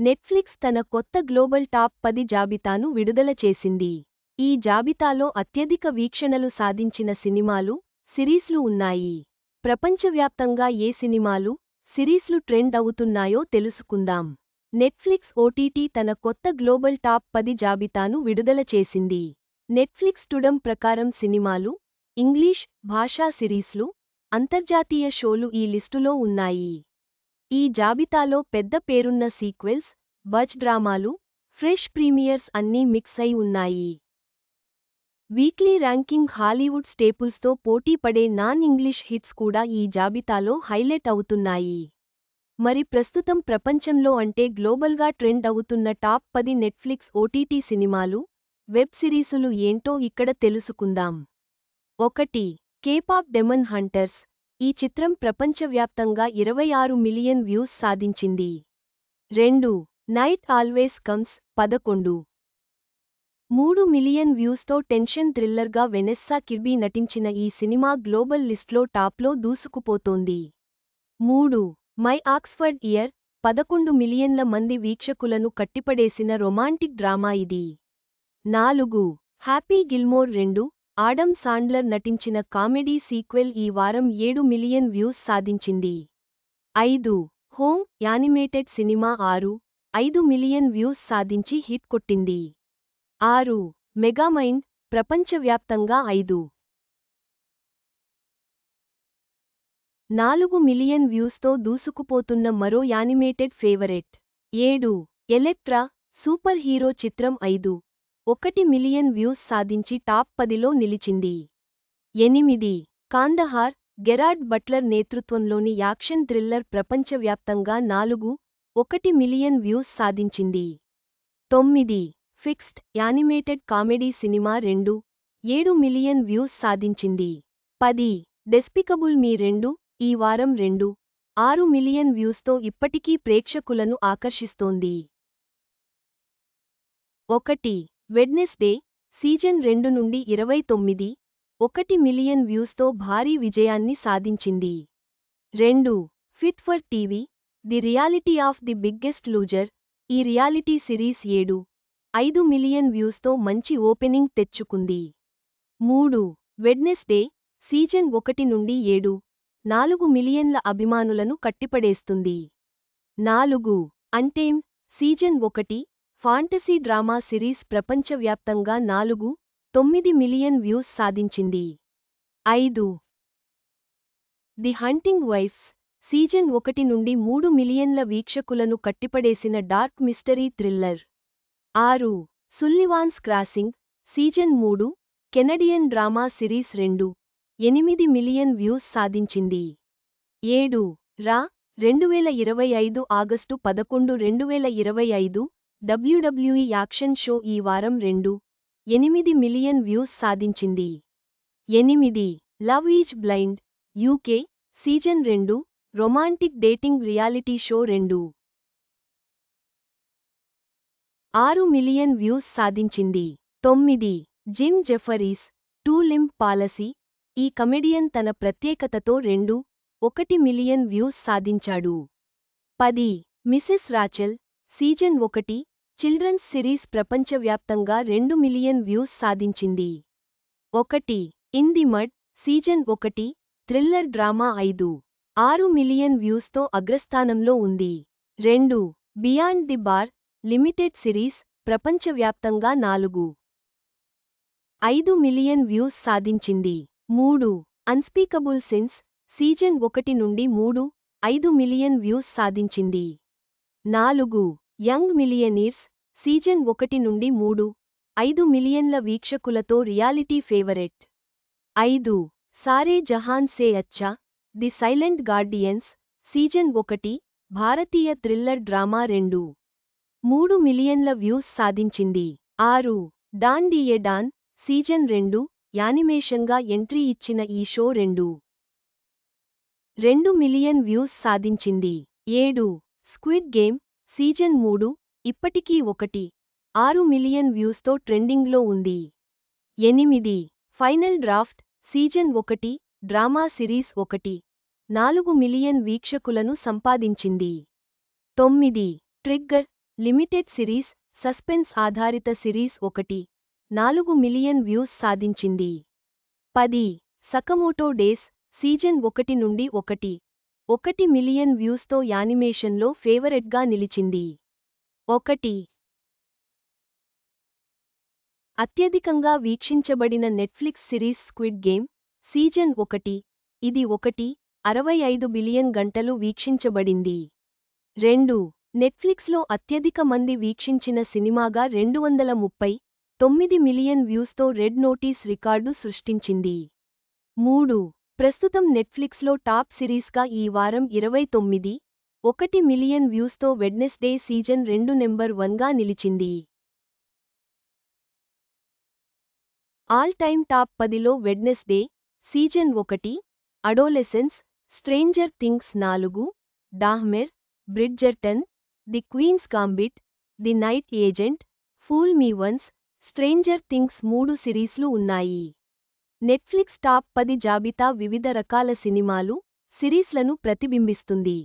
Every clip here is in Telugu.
నెట్ఫ్లిక్స్ తన కొత్త గ్లోబల్ టాప్ పది జాబితాను విడుదల చేసింది. ఈ జాబితాలో అత్యధిక వీక్షణలు సాధించిన సినిమాలు సిరీస్లు ఉన్నాయి. ప్రపంచవ్యాప్తంగా ఏ సినిమాలు సిరీస్లు ట్రెండ్ అవుతున్నాయో తెలుసుకుందాం. నెట్ఫ్లిక్స్ ఓటీటీ తన కొత్త గ్లోబల్ టాప్ పది జాబితాను విడుదల చేసింది. నెట్ఫ్లిక్స్ టుడం ప్రకారం సినిమాలు ఇంగ్లీష్ భాషా సిరీస్లు అంతర్జాతీయ షోలు ఈ లిస్టులో ఉన్నాయి. ఈ జాబితాలో పెద్ద పేరున్న సీక్వెల్స్ బజ్ డ్రామాలు ఫ్రెష్ ప్రీమియర్స్ అన్నీ మిక్స్ అయి ఉన్నాయి. వీక్లీ ర్యాంకింగ్ హాలీవుడ్ స్టేపుల్స్తో పోటీపడే నాన్ ఇంగ్లీష్ హిట్స్ కూడా ఈ జాబితాలో హైలైట్ అవుతున్నాయి. మరి ప్రస్తుతం ప్రపంచంలో అంటే గ్లోబల్గా ట్రెండ్ అవుతున్న టాప్ పది నెట్ఫ్లిక్స్ ఓటీటీ సినిమాలు వెబ్ సిరీసులు ఏంటో ఇక్కడ తెలుసుకుందాం. ఒకటి కేపాప్ డెమన్ హంటర్స్ ఈ చిత్రం ప్రపంచవ్యాప్తంగా ఇరవై ఆరు మిలియన్ వ్యూస్ సాధించింది. రెండు నైట్ ఆల్వేస్ కమ్స్ పదకొండు. మూడు మిలియన్ వ్యూస్తో టెన్షన్ థ్రిల్లర్గా వెనెస్సా కిర్బీ నటించిన ఈ సినిమా గ్లోబల్ లిస్ట్లో టాప్లో దూసుకుపోతోంది. మూడు మై ఆక్స్ఫర్డ్ ఇయర్ పదకొండు మిలియన్ల మంది వీక్షకులను కట్టిపడేసిన రొమాంటిక్ డ్రామా ఇది. నాలుగు హ్యాపీ గిల్మోర్ రెండు ఆడమ్ సాండ్లర్ నటించిన కామెడీ సీక్వెల్ ఈ వారం ఏడు మిలియన్ వ్యూస్ సాధించింది. ఐదు హోమ్ యానిమేటెడ్ సినిమా ఆరు ఐదు మిలియన్ వ్యూస్ సాధించి హిట్ కొట్టింది. ఆరు మెగామైండ్ ప్రపంచవ్యాప్తంగా ఐదు. నాలుగు మిలియన్ వ్యూస్తో దూసుకుపోతున్న మరో యానిమేటెడ్ ఫేవరెట్. ఏడు ఎలెక్ట్రా సూపర్ హీరో చిత్రం ఐదు. ఒకటి మిలియన్ వ్యూస్ సాధించి టాప్ పదిలో నిలిచింది. ఎనిమిది. కాందహార్ గెరాడ్ బట్లర్ నేతృత్వంలోని యాక్షన్ థ్రిల్లర్ ప్రపంచవ్యాప్తంగా నాలుగు ఒకటి మిలియన్ వ్యూస్ సాధించింది. తొమ్మిది. ఫిక్స్డ్ యానిమేటెడ్ కామెడీ సినిమా రెండు ఏడు మిలియన్ వ్యూస్ సాధించింది. పది. డెస్పికబుల్ మీ రెండు ఈ వారం రెండు ఆరు మిలియన్ వ్యూస్తో ఇప్పటికీ ప్రేక్షకులను ఆకర్షిస్తోంది. ఒకటి. వెడ్నెస్డే సీజన్ రెండు నుండి ఇరవై తొమ్మిది ఒకటి మిలియన్ వ్యూస్తో భారీ విజయాన్ని సాధించింది. రెండు fit for TV the reality of the biggest loser ఈ రియాలిటీ సిరీస్ ఏడు ఐదు మిలియన్ వ్యూస్తో మంచి ఓపెనింగ్ తెచ్చుకుంది. మూడు వెడ్నెస్డే సీజన్ ఒకటి నుండి ఏడు నాలుగు మిలియన్ల అభిమానులను కట్టిపడేస్తుంది. నాలుగు అంటేం సీజన్ ఒకటి ఫాంటసీ డ్రామా సిరీస్ ప్రపంచవ్యాప్తంగా నాలుగు తొమ్మిది మిలియన్ వ్యూస్ సాధించింది. ఐదు. ది హంటింగ్ వైఫ్స్ సీజన్ ఒకటి నుండి మూడు మిలియన్ల వీక్షకులను కట్టిపడేసిన డార్క్ మిస్టరీ థ్రిల్లర్. ఆరు. సుల్లివాన్స్ క్రాసింగ్ సీజన్ మూడు కెనడియన్ డ్రామా సిరీస్ రెండు ఎనిమిది మిలియన్ వ్యూస్ సాధించింది. ఏడు. రా రెండువేల ఇరవై ఐదు ఆగస్టు పదకొండు రెండువేల ఇరవై ఐదు డబ్ల్యూడబ్ల్యూఈ యాక్షన్ షో ఈ వారం రెండు. ఎనిమిది మిలియన్ వ్యూస్ సాధించింది. ఎనిమిది. Love is blind UK season రెండు రొమాంటిక్ డేటింగ్ రియాలిటీ షో రెండు. ఆరు మిలియన్ వ్యూస్ సాధించింది. తొమ్మిది. Jim Jefferies two limb policy ఈ కమెడియన్ తన ప్రత్యేకతతో రెండు ఒకటి మిలియన్ వ్యూస్ సాధించాడు. పది. మిసెస్ రాచెల్ సీజన్ ఒకటి చిల్డ్రన్స్ సిరీస్ ప్రపంచవ్యాప్తంగా రెండు మిలియన్ వ్యూస్ సాధించింది. ఒకటి ఇన్ ది మడ్ సీజన్ ఒకటి థ్రిల్లర్ డ్రామా ఐదు ఆరు మిలియన్ వ్యూస్తో అగ్రస్థానంలో ఉంది. రెండు beyond the bar limited series ప్రపంచవ్యాప్తంగా నాలుగు ఐదు మిలియన్ వ్యూస్ సాధించింది. మూడు అన్స్పీకబుల్ సిన్స్ సీజన్ ఒకటి నుండి మూడు ఐదు మిలియన్ వ్యూస్ సాధించింది. నాలుగు యంగ్ మిలియనీర్స్ సీజన్ ఒకటి నుండి మూడు ఐదు మిలియన్ల వీక్షకులతో రియాలిటీ ఫేవరెట్. ఐదు సారే జహాన్ సే అచ్చా ది సైలెంట్ గార్డియన్స్ సీజన్ ఒకటి భారతీయ థ్రిల్లర్ డ్రామా రెండు. మూడు మిలియన్ల వ్యూస్ సాధించింది. ఆరు డాన్ డియే డాన్ సీజన్ రెండు యానిమేషన్గా ఎంట్రీ ఇచ్చిన ఈ షో రెండు. రెండు మిలియన్ వ్యూస్ సాధించింది. ఏడు స్క్విడ్ గేమ్ సీజన్ మూడు ఇప్పటికీ ఒకటి. ఆరు మిలియన్ వ్యూస్తో ట్రెండింగ్లో ఉంది. ఎనిమిది ఫైనల్ డ్రాఫ్ట్ సీజన్ ఒకటి డ్రామా సిరీస్ ఒకటి. నాలుగు మిలియన్ వీక్షకులను సంపాదించింది. తొమ్మిది ట్రిగ్గర్ లిమిటెడ్ సిరీస్ సస్పెన్స్ ఆధారిత సిరీస్ ఒకటి. నాలుగు మిలియన్ వ్యూస్ సాధించింది. పది సకమోటో డేస్ సీజన్ ఒకటి నుండి ఒకటి. ఒకటి మిలియన్ వ్యూస్తో యానిమేషన్లో ఫేవరెట్గా నిలిచింది. ఒకటి. అత్యధికంగా వీక్షించబడిన Netflix series squid game season ఒకటి. ఇది ఒకటి అరవై ఐదు బిలియన్ గంటలు వీక్షించబడింది. రెండు. నెట్ఫ్లిక్స్లో అత్యధిక మంది వీక్షించిన సినిమాగా రెండు వందల ముప్పై తొమ్మిది మిలియన్ వ్యూస్తో రెడ్ నోటీస్ రికార్డు సృష్టించింది. మూడు. ప్రస్తుతం నెట్ఫ్లిక్స్లో టాప్ సిరీస్గా ఈ వారం ఇరవై తొమ్మిది ఒకటి మిలియన్ వ్యూస్తో వెడ్నెస్డే సీజన్ రెండు నెంబర్ వన్గా నిలిచింది. ఆల్ టైమ్ టాప్ పదిలో వెడ్నెస్డే సీజన్ ఒకటి అడోలెసెన్స్ స్ట్రేంజర్ థింగ్స్ నాలుగు Dahmer Bridgerton the queen's gambit the night agent fool me once stranger things మూడు సిరీస్లు ఉన్నాయి. నెట్ఫ్లిక్స్ టాప్ పది జాబితా వివిధ రకాల సినిమాలు సిరీస్లను ప్రతిబింబిస్తుంది.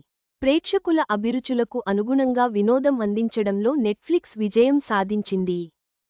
ప్రేక్షకుల అభిరుచులకు అనుగుణంగా వినోదం అందించడంలో నెట్ఫ్లిక్స్ విజయం సాధించింది.